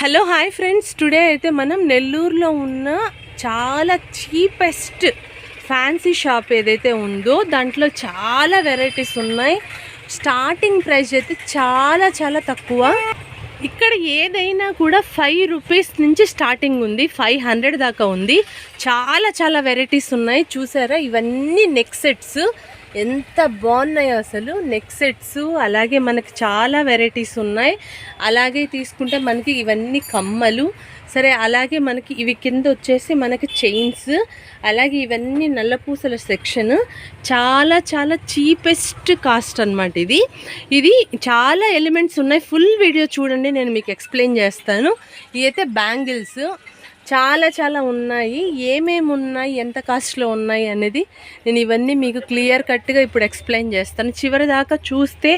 Hello hi friends today అయితే మనం నెల్లూరులో ఉన్న చాలా చీపెస్ట్ ఫ్యాన్సీ షాప్ ఏదైతే ఉందో దాంట్లో చాలా వెరైటీస్ ఉన్నాయి. స్టార్టింగ్ ప్రైస్ అయితే చాలా చాలా తక్కువ. ఇక్కడ ఏదైనా కూడా ఫైవ్ రూపీస్ నుంచి స్టార్టింగ్ ఉంది. ఫైవ్ హండ్రెడ్ దాకా ఉంది. చాలా చాలా వెరైటీస్ ఉన్నాయి. చూసారా? ఇవన్నీ నెక్ సెట్స్ ఎంత బాగున్నాయో అసలు. నెక్ సెట్స్ అలాగే మనకి చాలా వెరైటీస్ ఉన్నాయి. అలాగే తీసుకుంటే మనకి ఇవన్నీ కమ్మలు. సరే అలాగే మనకి ఇవి కింద వచ్చేసి మనకి చైన్స్. అలాగే ఇవన్నీ నల్లపూసల సెక్షన్. చాలా చాలా చీపెస్ట్ కాస్ట్ అన్నమాట ఇది. ఇది చాలా ఎలిమెంట్స్ ఉన్నాయి. ఫుల్ వీడియో చూడండి నేను మీకు ఎక్స్ప్లెయిన్ చేస్తాను. ఇవి అయితే బ్యాంగిల్స్. చాలా చాలా ఉన్నాయి. ఏమేమి ఉన్నాయి ఎంత కాస్ట్లో ఉన్నాయి అనేది నేను ఇవన్నీ మీకు క్లియర్ కట్గా ఇప్పుడు ఎక్స్ప్లెయిన్ చేస్తాను. చివరి దాకా చూస్తే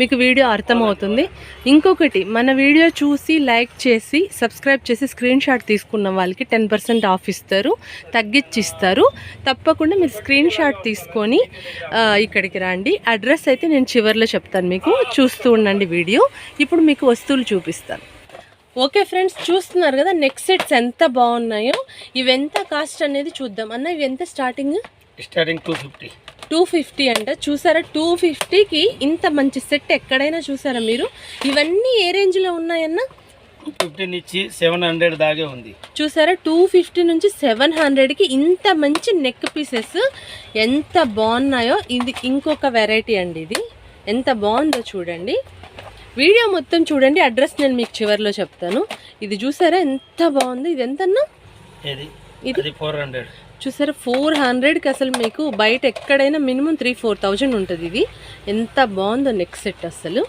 మీకు వీడియో అర్థమవుతుంది. ఇంకొకటి మన వీడియో చూసి లైక్ చేసి సబ్స్క్రైబ్ చేసి స్క్రీన్ షాట్ తీసుకున్న వాళ్ళకి టెన్ పర్సెంట్ ఆఫ్ ఇస్తారు. తగ్గించి ఇస్తారు తప్పకుండా మీరు స్క్రీన్ షాట్ తీసుకొని ఇక్కడికి రండి. అడ్రస్ అయితే నేను చివరిలో చెప్తాను మీకు. చూస్తూ ఉండండి వీడియో. ఇప్పుడు మీకు వస్తువులు చూపిస్తాను. ఓకే ఫ్రెండ్స్ చూస్తున్నారు కదా నెక్ సెట్స్ ఎంత బాగున్నాయో ఇవి ఎంత కాస్ట్ అనేది చూద్దాం. అన్న ఇవి ఎంత starting? Starting two fifty two fifty అంట. చూసారా టూ ఫిఫ్టీకి ఇంత మంచి సెట్ ఎక్కడైనా చూసారా మీరు? ఇవన్నీ ఏ రేంజ్లో ఉన్నాయన్న? టూ ఫిఫ్టీ నుంచి సెవెన్ హండ్రెడ్ దాగే ఉంది. చూసారా టూ ఫిఫ్టీ నుంచి సెవెన్ హండ్రెడ్కి ఇంత మంచి నెక్ పీసెస్ ఎంత బాగున్నాయో. ఇది ఇంకొక వెరైటీ అండి ఇది. ఎంత బాగుందో చూడండి. వీడియో మొత్తం చూడండి అడ్రస్ నేను మీకు చివరిలో చెప్తాను. ఇది చూసారా ఎంత బాగుంది ఇది ఎంతన్నా? ఇది? ఫోర్ హండ్రెడ్ చూసారా ఫోర్ హండ్రెడ్కి అసలు మీకు బయట ఎక్కడైనా మినిమం త్రీ ఫోర్ థౌజండ్ ఉంటుంది ఇది. ఎంత బాగుందో నెక్ సెట్ అసలు.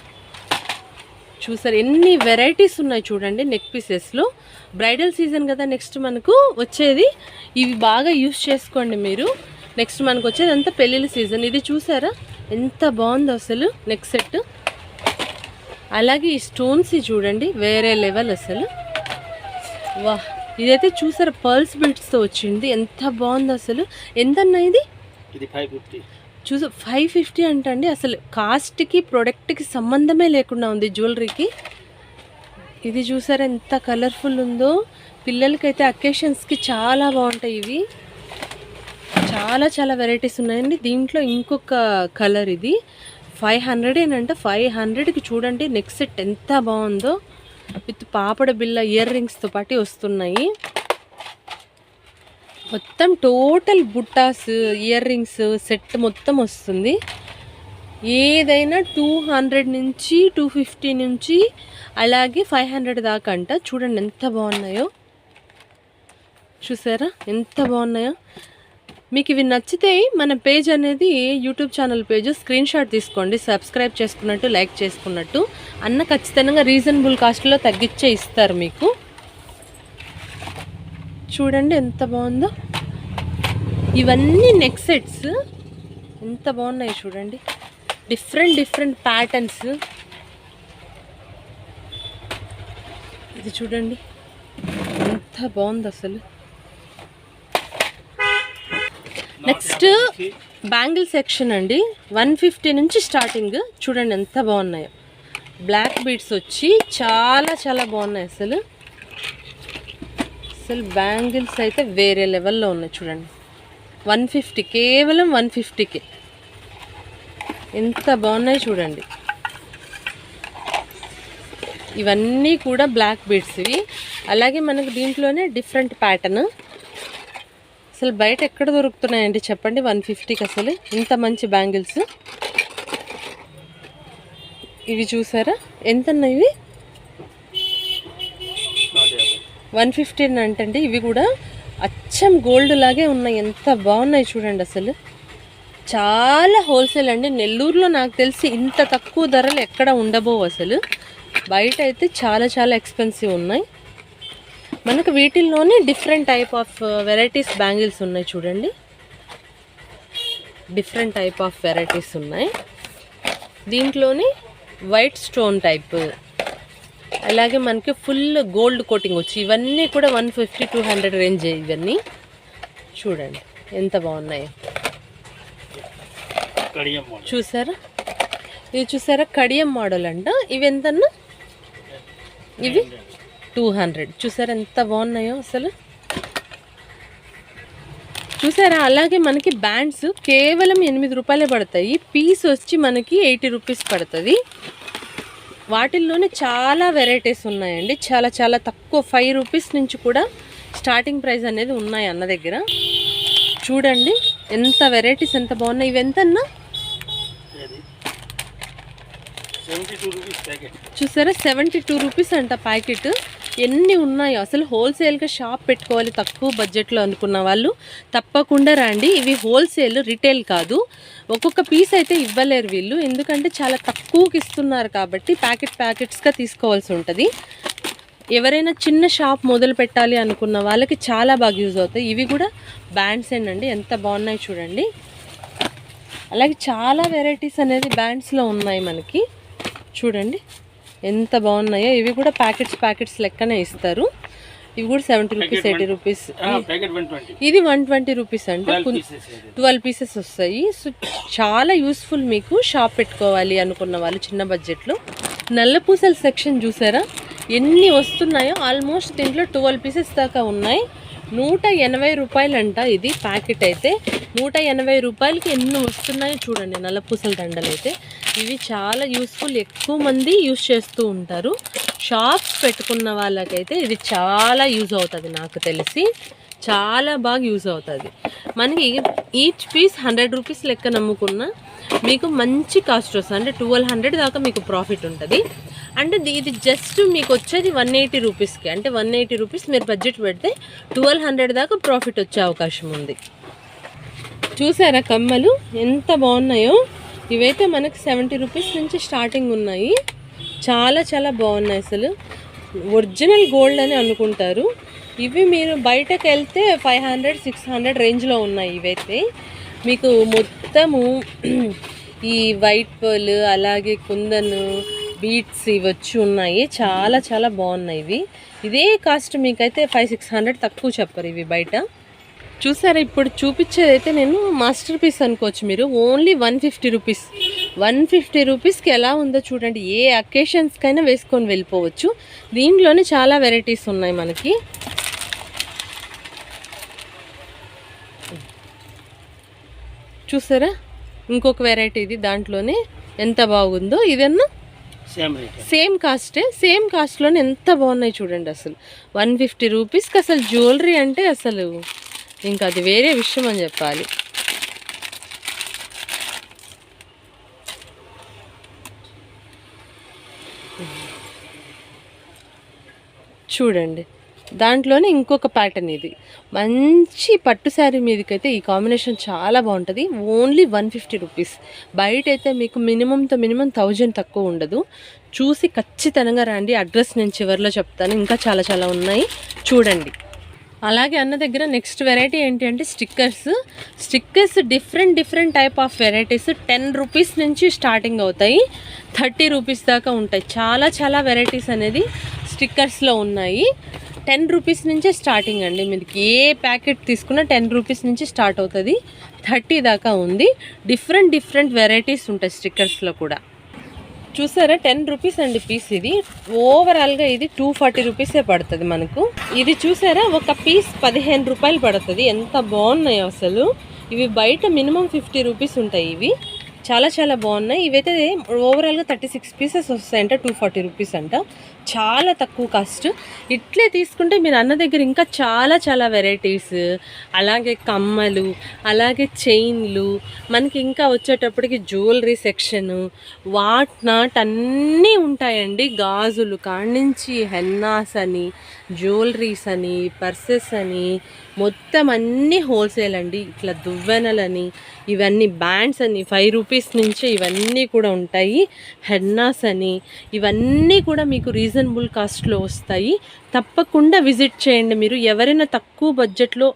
చూసారు ఎన్ని వెరైటీస్ ఉన్నాయి చూడండి నెక్ పీసెస్లో బ్రైడల్ సీజన్ కదా నెక్స్ట్ మనకు వచ్చేది. ఇవి బాగా యూస్ చేసుకోండి మీరు. నెక్స్ట్ మనకు వచ్చేది అంతా పెళ్ళిళ్ళ సీజన్ ఇది చూసారా ఎంత బాగుందో అసలు నెక్ సెట్ అలాగే ఈ స్టోన్స్ చూడండి వేరే లెవెల్ అసలు. వా ఇదైతే చూసారా పర్ల్స్ బిట్స్తో వచ్చింది. ఎంత బాగుంది అసలు. ఎంతన్నా ఇది? ఇది ఫైవ్ ఫిఫ్టీ చూసా ఫైవ్ ఫిఫ్టీ అంటండి. అసలు కాస్ట్కి ప్రోడక్ట్కి సంబంధమే లేకుండా ఉంది జ్యువెలరీకి ఇది చూసారా ఎంత కలర్ఫుల్ ఉందో. పిల్లలకైతే అకేషన్స్కి చాలా బాగుంటాయి ఇవి. చాలా చాలా వెరైటీస్ ఉన్నాయండి. దీంట్లో ఇంకొక కలర్ ఇది. ఫైవ్ హండ్రెడ్ ఏనంట ఫైవ్ హండ్రెడ్కి చూడండి నెక్ సెట్ ఎంత బాగుందో. విత్ పాపడ బిల్ల ఇయర్ రింగ్స్తో పాటు వస్తున్నాయి. మొత్తం టోటల్ బుట్టాస్ ఇయర్ రింగ్స్ సెట్ మొత్తం వస్తుంది. ఏదైనా టూ హండ్రెడ్ నుంచి టూ ఫిఫ్టీ నుంచి అలాగే ఫైవ్ హండ్రెడ్ దాకా అంట. చూడండి ఎంత బాగున్నాయో. చూసారా? ఎంత బాగున్నాయో. మీకు ఇవి నచ్చితే మన పేజ్ అనేది YouTube channel page screen shot తీసుకోండి సబ్స్క్రైబ్ చేసుకున్నట్టు లైక్ చేసుకున్నట్టు. అన్న ఖచ్చితంగా రీజనబుల్ కాస్ట్లో తగ్గించే ఇస్తారు మీకు. చూడండి ఎంత బాగుందో. ఇవన్నీ నెక్ సెట్స్ ఎంత బాగున్నాయి చూడండి. డిఫరెంట్ డిఫరెంట్ ప్యాటర్న్స్ ఇది చూడండి. ఎంత బాగుంది అసలు. నెక్స్ట్ బ్యాంగిల్ సెక్షన్ అండి. వన్ ఫిఫ్టీ నుంచి స్టార్టింగ్. చూడండి ఎంత బాగున్నాయో. బ్లాక్ బీడ్స్ వచ్చి చాలా చాలా బాగున్నాయి అసలు. అసలు బ్యాంగిల్స్ అయితే వేరే లెవెల్లో ఉన్నాయి చూడండి. వన్ ఫిఫ్టీ కేవలం వన్ ఫిఫ్టీకి ఎంత బాగున్నాయి చూడండి. ఇవన్నీ కూడా బ్లాక్ బీడ్స్ ఇవి. అలాగే మనకు దీంట్లోనే డిఫరెంట్ ప్యాటర్న్. అసలు బయట ఎక్కడ దొరుకుతున్నాయండి చెప్పండి? వన్ ఫిఫ్టీకి అసలు ఇంత మంచి బ్యాంగిల్స్. ఇవి చూసారా? ఎంత ఇవి? వన్ ఫిఫ్టీన్ అంటండి. ఇవి కూడా అచ్చం గోల్డ్ లాగే ఉన్నాయి. ఎంత బాగున్నాయి చూడండి అసలు. చాలా హోల్సేల్ అండి. నెల్లూరులో నాకు తెలిసి ఇంత తక్కువ ధరలు ఎక్కడ ఉండబోవు అసలు. బయట అయితే చాలా చాలా ఎక్స్పెన్సివ్ ఉన్నాయి. మనకు వీటిల్లోనే different type of varieties bangles ఉన్నాయి చూడండి. డిఫరెంట్ టైప్ ఆఫ్ వెరైటీస్ ఉన్నాయి. దీంట్లోని వైట్ స్టోన్ టైప్ అలాగే మనకి ఫుల్ గోల్డ్ కోటింగ్ వచ్చి ఇవన్నీ కూడా one fifty two hundred range ఇవన్నీ. చూడండి ఎంత బాగున్నాయో. చూసారా? ఇది చూసారా? కడియం మోడల్ అంట. ఇవి ఎంతన్నా? ఇవి? Two hundred. చూసారా ఎంత బాగున్నాయో అసలు? చూసారా? అలాగే మనకి బ్యాండ్స్ కేవలం ఎనిమిది రూపాయలే పడతాయి. పీస్ వచ్చి మనకి ఎయిటీ రూపీస్ పడుతుంది. వాటిల్లోనే చాలా వెరైటీస్ ఉన్నాయండి. చాలా చాలా తక్కువ ఫైవ్ రూపీస్ నుంచి కూడా స్టార్టింగ్ ప్రైస్ అనేది ఉన్నాయి అన్న దగ్గర. చూడండి ఎంత వెరైటీస్ ఎంత బాగున్నాయి. ఇవి ఎంత అన్నా ఏది సెవెంటీ టూ రూపీస్ ప్యాకెట్ చూసారా? సెవెంటీ టూ రూపీస్ అంట ప్యాకెట్. ఎన్ని ఉన్నాయో. అసలు హోల్సేల్గా షాప్ పెట్టుకోవాలి తక్కువ బడ్జెట్లో అనుకున్న వాళ్ళు తప్పకుండా రండి. ఇవి హోల్సేల్ రిటైల్ కాదు. ఒక్కొక్క పీస్ అయితే ఇవ్వలేరు వీళ్ళు. ఎందుకంటే చాలా తక్కువకి ఇస్తున్నారు కాబట్టి ప్యాకెట్ ప్యాకెట్స్గా తీసుకోవాల్సి ఉంటుంది. ఎవరైనా చిన్న షాప్ మొదలు పెట్టాలి అనుకున్న వాళ్ళకి చాలా బాగా యూజ్ అవుతాయి. ఇవి కూడా బ్యాండ్స్ అండి ఎంత బాగున్నాయి చూడండి. అలాగే చాలా వెరైటీస్ అనేది బ్యాండ్స్లో ఉన్నాయి మనకి. చూడండి. ఎంత బాగున్నాయో? ఇవి కూడా ప్యాకెట్స్ ప్యాకెట్స్ లెక్కనే ఇస్తారు. ఇవి కూడా సెవెంటీ రూపీస్ ఎయిటీ రూపీస్ ఇది వన్ ట్వంటీ రూపీస్ అంటే. ట్వెల్వ్ పీసెస్ వస్తాయి. సో చాలా యూస్ఫుల్ మీకు షాప్ పెట్టుకోవాలి అనుకున్న వాళ్ళు చిన్న బడ్జెట్లో నల్ల పూసల సెక్షన్ చూసారా? ఎన్ని వస్తున్నాయో? ఆల్మోస్ట్ దీంట్లో ట్వెల్వ్ పీసెస్ దాకా ఉన్నాయి. నూట ఎనభై రూపాయలంట ఇది ప్యాకెట్ అయితే. నూట ఎనభై రూపాయలకి ఎన్ని వస్తున్నాయో చూడండి నల్ల పూసల దండలు అయితే ఇవి చాలా యూస్ఫుల్ ఎక్కువ మంది యూస్ చేస్తూ ఉంటారు. షాప్స్ పెట్టుకున్న వాళ్ళకైతే ఇది చాలా యూజ్ అవుతుంది నాకు తెలిసి. చాలా బాగా యూజ్ అవుతుంది. మనకి ఈచ్ పీస్ హండ్రెడ్ రూపీస్ లెక్క నమ్ముకున్న మీకు మంచి కాస్ట్ వస్తుంది. అంటే ట్వెల్వ్ హండ్రెడ్ దాకా మీకు ప్రాఫిట్ ఉంటుంది. అంటే ఇది జస్ట్ మీకు వచ్చేది వన్ ఎయిటీ రూపీస్కి అంటే వన్ ఎయిటీ రూపీస్ మీరు బడ్జెట్ పెడితే ట్వెల్వ్ హండ్రెడ్ దాకా ప్రాఫిట్ వచ్చే అవకాశం ఉంది. చూసారా కమ్మలు? ఎంత బాగున్నాయో? ఇవైతే మనకు సెవెంటీ రూపీస్ నుంచి స్టార్టింగ్ ఉన్నాయి. చాలా చాలా బాగున్నాయి అసలు. ఒరిజినల్ గోల్డ్ అని అనుకుంటారు. ఇవి మీరు బయటకు వెళ్తే ఫైవ్ హండ్రెడ్ సిక్స్ హండ్రెడ్ రేంజ్లో ఉన్నాయి ఇవైతే. మీకు మొత్తము ఈ వైట్ పర్ల్ అలాగే కుందన్ బీట్స్ ఇవచ్చి ఉన్నాయి. చాలా చాలా బాగున్నాయి ఇవి. ఇదే కాస్ట్ మీకైతే ఫైవ్ సిక్స్ హండ్రెడ్ తక్కువ చెప్పరు ఇవి బయట. చూసారా ఇప్పుడు చూపించేది అయితే నేను మాస్టర్ పీస్ అనుకోవచ్చు మీరు. Only one fifty rupees one fifty రూపీస్కి ఎలా ఉందో చూడండి. ఏ అకేషన్స్కైనా వేసుకొని వెళ్ళిపోవచ్చు. దీంట్లోనే చాలా వెరైటీస్ ఉన్నాయి మనకి. చూసారా? ఇంకొక వెరైటీ ఇది దాంట్లోనే. ఎంత బాగుందో. ఇదన్నా? సేమ్ కాస్టే సేమ్ కాస్ట్లోనే ఎంత బాగున్నాయి చూడండి అసలు. వన్ ఫిఫ్టీ రూపీస్కి అసలు జ్యువెలరీ అంటే అసలు ఇంకా అది వేరే విషయం అని చెప్పాలి. చూడండి. దాంట్లోనే ఇంకొక ప్యాటర్న్ ఇది. మంచి పట్టు శారీ మీదకైతే ఈ కాంబినేషన్ చాలా బాగుంటుంది. ఓన్లీ వన్ ఫిఫ్టీ రూపీస్ బయట అయితే మీకు మినిమంతో మినిమం థౌజండ్ తక్కువ ఉండదు. చూసి ఖచ్చితంగా రండి. అడ్రస్ నేను చివరిలో చెప్తాను. ఇంకా చాలా చాలా ఉన్నాయి. చూడండి. అలాగే అన్న దగ్గర నెక్స్ట్ వెరైటీ ఏంటి అంటే stickers stickers different different type of varieties ten rupees నుంచి స్టార్టింగ్ అవుతాయి. థర్టీ రూపీస్ దాకా ఉంటాయి. చాలా చాలా వెరైటీస్ అనేది స్టిక్కర్స్లో ఉన్నాయి. టెన్ రూపీస్ నుంచే స్టార్టింగ్ అండి. మీకు ఏ ప్యాకెట్ తీసుకున్నా టెన్ రూపీస్ నుంచి స్టార్ట్ అవుతుంది. థర్టీ దాకా ఉంది. డిఫరెంట్ డిఫరెంట్ వెరైటీస్ ఉంటాయి స్టిక్కర్స్లో కూడా. చూసారా? టెన్ రూపీస్ అండి పీస్ ఇది. ఓవరాల్గా ఇది టూ ఫార్టీ రూపీసే పడుతుంది మనకు. ఇది చూసారా? ఒక పీస్ పదిహేను రూపాయలు పడుతుంది. ఎంత బాగున్నాయి అసలు. ఇవి బయట మినిమం ఫిఫ్టీ రూపీస్ ఉంటాయి ఇవి. చాలా చాలా బాగున్నాయి. ఇవైతే ఓవరాల్గా థర్టీ సిక్స్ పీసెస్ వస్తాయంట టూ ఫార్టీ రూపీస్ అంట. చాలా తక్కువ కాస్ట్ ఇట్లే తీసుకుంటే మీరు అన్న దగ్గర ఇంకా చాలా చాలా వెరైటీస్ అలాగే కమ్మలు అలాగే చైన్లు మనకి ఇంకా వచ్చేటప్పటికి జ్యువెలరీ సెక్షను వాట్ నాట్ అన్నీ ఉంటాయండి. గాజులు కాడ్నుంచి హెన్నాస్ అని జ్యువెలరీస్ అని పర్సెస్ అని మొత్తం అన్నీ హోల్సేల్ అండి. ఇట్లా దువ్వెనలని ఇవన్నీ బ్యాండ్స్ అని ఫైవ్ రూపీస్ నుంచి ఇవన్నీ కూడా ఉంటాయి. హెడ్నాస్ అని ఇవన్నీ కూడా మీకు రీజనబుల్ కాస్ట్లో వస్తాయి. తప్పకుండా విజిట్ చేయండి మీరు. ఎవరైనా తక్కువ బడ్జెట్లో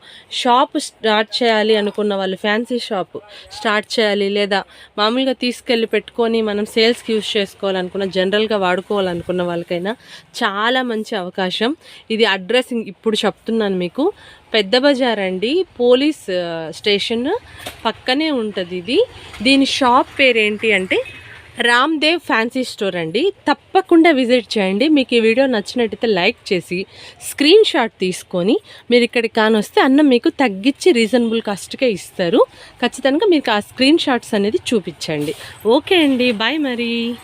షాప్ స్టార్ట్ చేయాలి అనుకున్న వాళ్ళు ఫ్యాన్సీ షాప్ స్టార్ట్ చేయాలి లేదా మామూలుగా తీసుకెళ్ళి పెట్టుకొని మనం సేల్స్కి యూజ్ చేసుకోవాలనుకున్న జనరల్గా వాడుకోవాలనుకున్న వాళ్ళకైనా చాలా మంచి అవకాశం. ఇది అడ్రస్ ఇప్పుడు చెప్తున్నాను మీకు. పెద్ద బజార్ అండి పోలీస్ స్టేషన్ పక్కనే ఉంటుంది ఇది. దీని షాప్ పేరు ఏంటి అంటే రామ్దేవ్ ఫ్యాన్సీ స్టోర్ అండి. తప్పకుండా విజిట్ చేయండి. మీకు ఈ వీడియో నచ్చినట్టయితే లైక్ చేసి స్క్రీన్ షాట్ తీసుకొని మీరు ఇక్కడికి కానొస్తే అన్నం మీకు తగ్గించి రీజనబుల్ కాస్ట్కే ఇస్తారు. ఖచ్చితంగా మీకు ఆ స్క్రీన్ షాట్స్ అనేది చూపించండి. ఓకే అండి. బాయ్ మరి.